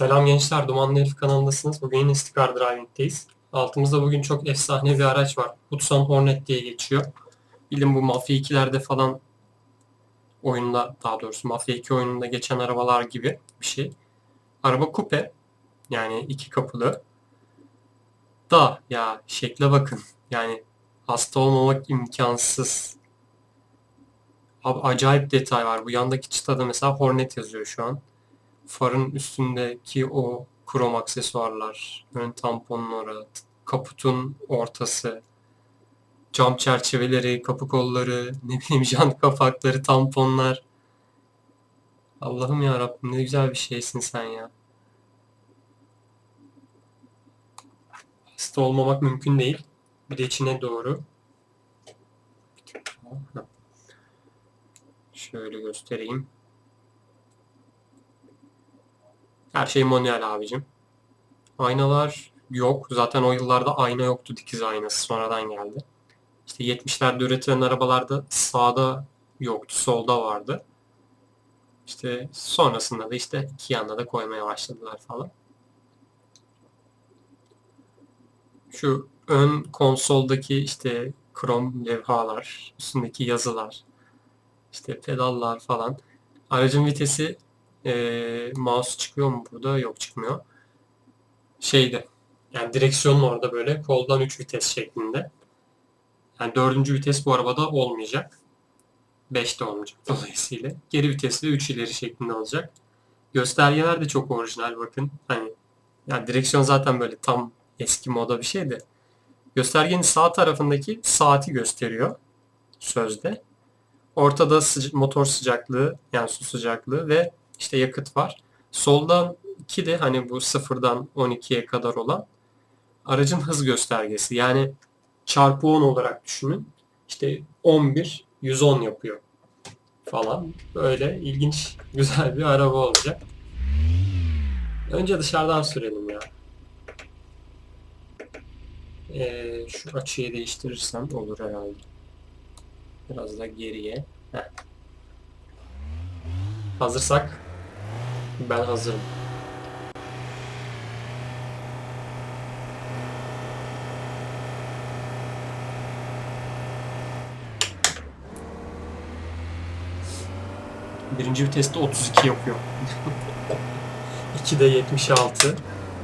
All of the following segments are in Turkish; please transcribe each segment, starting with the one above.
Selam gençler, Dumanlı Herif kanalındasınız. Bugün yine Stikar Driving'deyiz. Altımızda bugün çok efsane bir araç var. Hudson Hornet diye geçiyor. Bilin bu Mafya 2'lerde falan oyunda, daha doğrusu Mafya 2 oyununda geçen arabalar gibi bir şey. Araba kupe. Yani iki kapılı. Da ya şekle bakın. Yani hasta olmamak imkansız. Abi acayip detay var. Bu yandaki çıtada mesela Hornet yazıyor şu an farın üstündeki o krom aksesuarlar, ön tamponları, kaputun ortası, cam çerçeveleri, kapı kolları, ne bileyim jant kapakları, tamponlar. Allah'ım ya Rabbim ne güzel bir şeysin sen ya. Hasta olmamak mümkün değil. Bir de içine doğru. Şöyle göstereyim. Her şey manuel abicim. Aynalar yok. Zaten o yıllarda ayna yoktu dikiz aynası. Sonradan geldi. İşte 70'lerde üretilen arabalarda sağda yoktu. Solda vardı. İşte sonrasında da işte iki yanına da koymaya başladılar falan. Şu ön konsoldaki işte krom levhalar, üstündeki yazılar, işte pedallar falan. Aracın vitesi e, mouse çıkıyor mu burada? Yok çıkmıyor. Şeyde yani direksiyonun orada böyle koldan 3 vites şeklinde. Yani dördüncü vites bu arabada olmayacak. 5 de olmayacak dolayısıyla. Geri vitesli 3 ileri şeklinde olacak. Göstergeler de çok orijinal bakın. Hani yani direksiyon zaten böyle tam eski moda bir şeydi. Göstergenin sağ tarafındaki saati gösteriyor sözde. Ortada sıca motor sıcaklığı yani su sıcaklığı ve işte yakıt var. Soldan 2 de hani bu sıfırdan 12'ye kadar olan aracın hız göstergesi. Yani çarpı 10 olarak düşünün. İşte 11 110 yapıyor falan. Böyle ilginç güzel bir araba olacak. Önce dışarıdan sürelim ya. Ee, şu açıyı değiştirirsem olur herhalde. Biraz da geriye. Heh. Hazırsak ben hazırım. Birinci viteste 32 yapıyor. 2'de 76.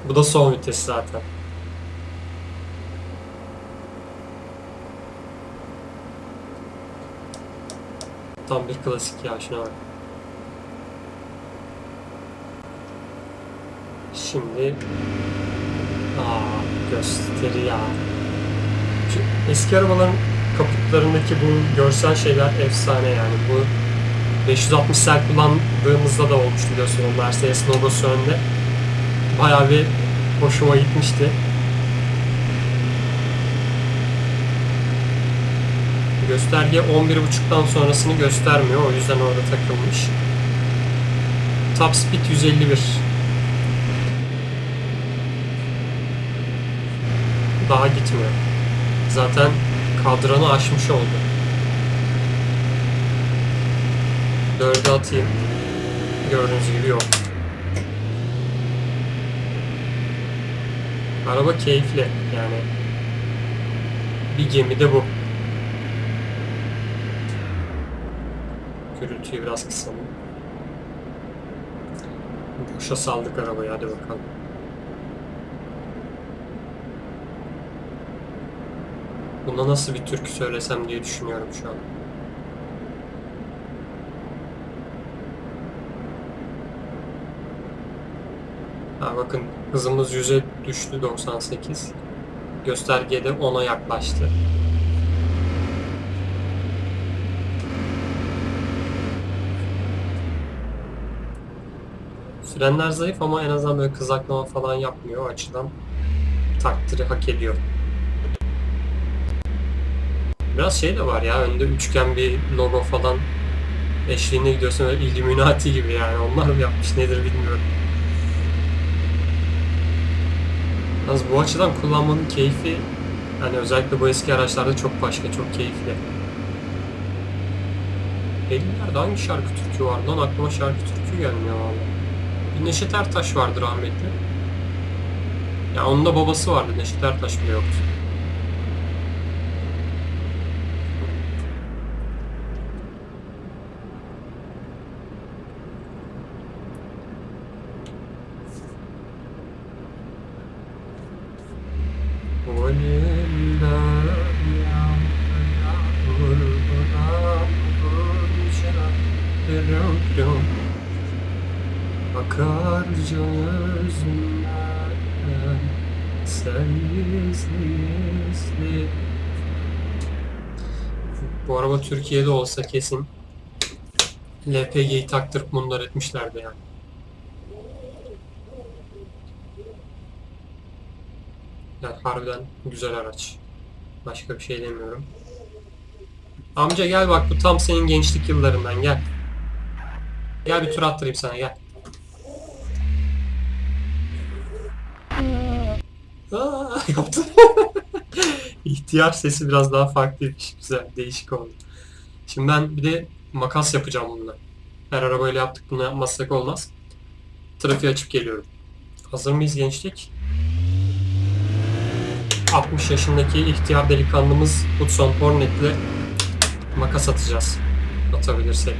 Bu da son vites zaten. Tam bir klasik ya şuna bak. Şimdi Aa, gösteri ya. Şu eski arabaların kaputlarındaki bu görsel şeyler efsane yani. Bu 560 sel kullandığımızda da olmuştu biliyorsun o Mercedes logosu önde. Bayağı bir hoşuma gitmişti. Gösterge 11.5'tan sonrasını göstermiyor. O yüzden orada takılmış. Top speed 151. daha gitmiyor. Zaten kadranı aşmış oldu. Dörde atayım. Gördüğünüz gibi yok. Araba keyifli yani. Bir gemi de bu. Gürültüyü biraz kısalım. Boşa saldık arabayı hadi bakalım. Buna nasıl bir türkü söylesem diye düşünüyorum şu an. Ha bakın hızımız 100'e düştü 98. Göstergede 10'a yaklaştı. Frenler zayıf ama en azından böyle kızaklama falan yapmıyor. Açıdan takdiri hak ediyor. Biraz şey de var ya önde üçgen bir logo falan eşliğinde gidiyorsun öyle Illuminati gibi yani onlar mı yapmış nedir bilmiyorum. Yalnız bu açıdan kullanmanın keyfi yani özellikle bu eski araçlarda çok başka, çok keyifli. 50'lerde hangi şarkı türkü var lan aklıma şarkı türkü gelmiyor valla. Bir Neşet Ertaş vardı rahmetli. Ya onun da babası vardı. Neşet Ertaş bile yoktu. Akar gözümden sen gizli gizli Bu araba Türkiye'de olsa kesin LPG'yi taktırıp bunlar etmişlerdi yani. Yani harbiden güzel araç. Başka bir şey demiyorum. Amca gel bak bu tam senin gençlik yıllarından gel. Gel bir tur attırayım sana gel. Aa, yaptı. İhtiyar sesi biraz daha farklıymış. Güzel, değişik oldu. Şimdi ben bir de makas yapacağım bununla. Her arabayla yaptık bunu yapmazsak olmaz. Trafiği açıp geliyorum. Hazır mıyız gençlik? 60 yaşındaki ihtiyar delikanlımız Hudson Hornet'le makas atacağız. Atabilirsek.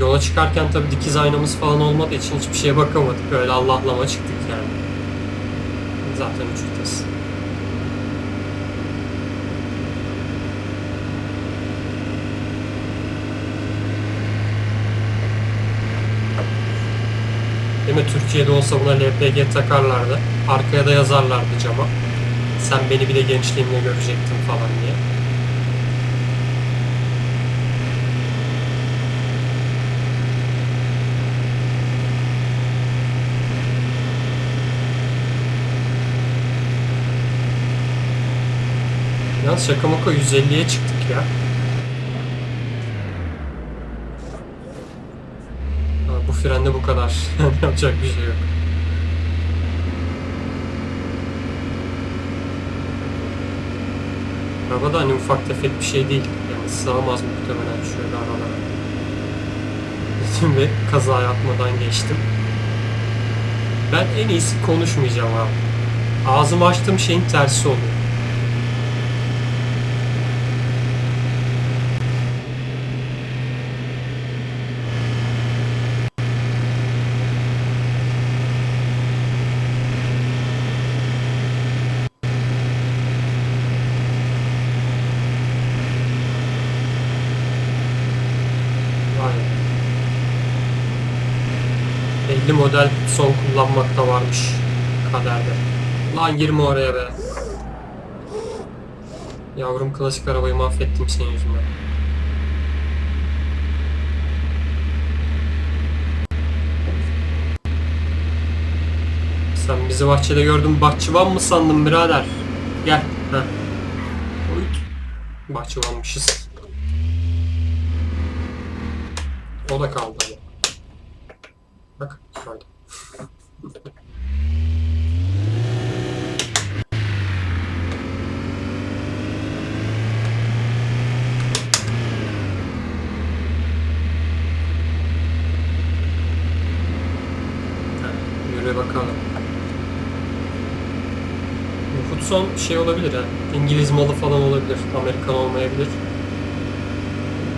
Yola çıkarken tabi dikiz aynamız falan olmadığı için hiçbir şeye bakamadık. Öyle Allahlama çıktık yani. Zaten üç. Mi? Türkiye'de olsa buna LPG takarlardı. Arkaya da yazarlardı cama. Sen beni bile gençliğimle görecektin falan diye. Yalnız şaka maka 150'ye çıktık ya. Ha, bu frende bu kadar. Yapacak bir şey yok. Araba da hani ufak tefek bir şey değil. Yani sığamaz muhtemelen şöyle aralara. Ve kaza yapmadan geçtim. Ben en iyisi konuşmayacağım abi. Ağzımı açtığım şeyin tersi oluyor. 50 model son kullanmakta varmış kaderde. Lan girme oraya be. Yavrum klasik arabayı mahvettim senin yüzünden. Sen bizi bahçede gördün bahçıvan mı sandın birader? Gel. Heh. Bahçıvanmışız. O da kaldı yukarıda. Yürü bakalım. Hudson şey olabilir ha. İngiliz malı falan olabilir. Amerikan olmayabilir.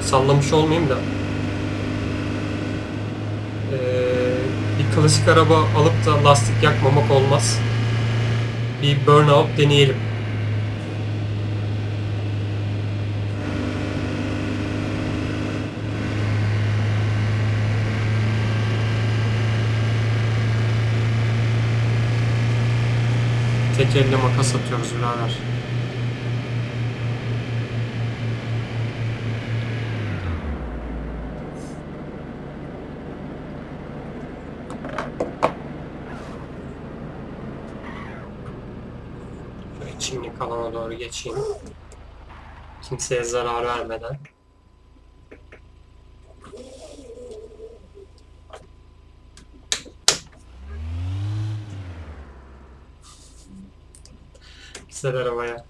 Sallamış olmayayım da. Ee, bir klasik araba alıp da lastik yakmamak olmaz. Bir burnout deneyelim. Tek elle makas atıyoruz birader. doğru geçeyim. Kimseye zarar vermeden. Güzel arabaya.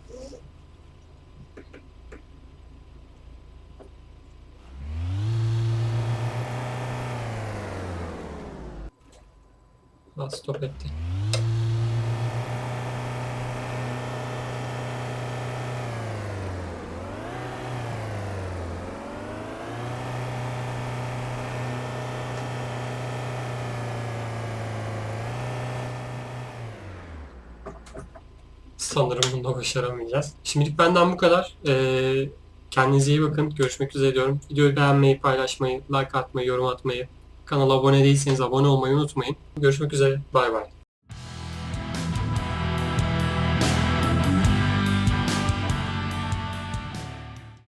Stop etti. Sanırım bunu da başaramayacağız. Şimdilik benden bu kadar. Ee, kendinize iyi bakın. Görüşmek üzere diyorum. Videoyu beğenmeyi, paylaşmayı, like atmayı, yorum atmayı, kanala abone değilseniz abone olmayı unutmayın. Görüşmek üzere. Bay bay.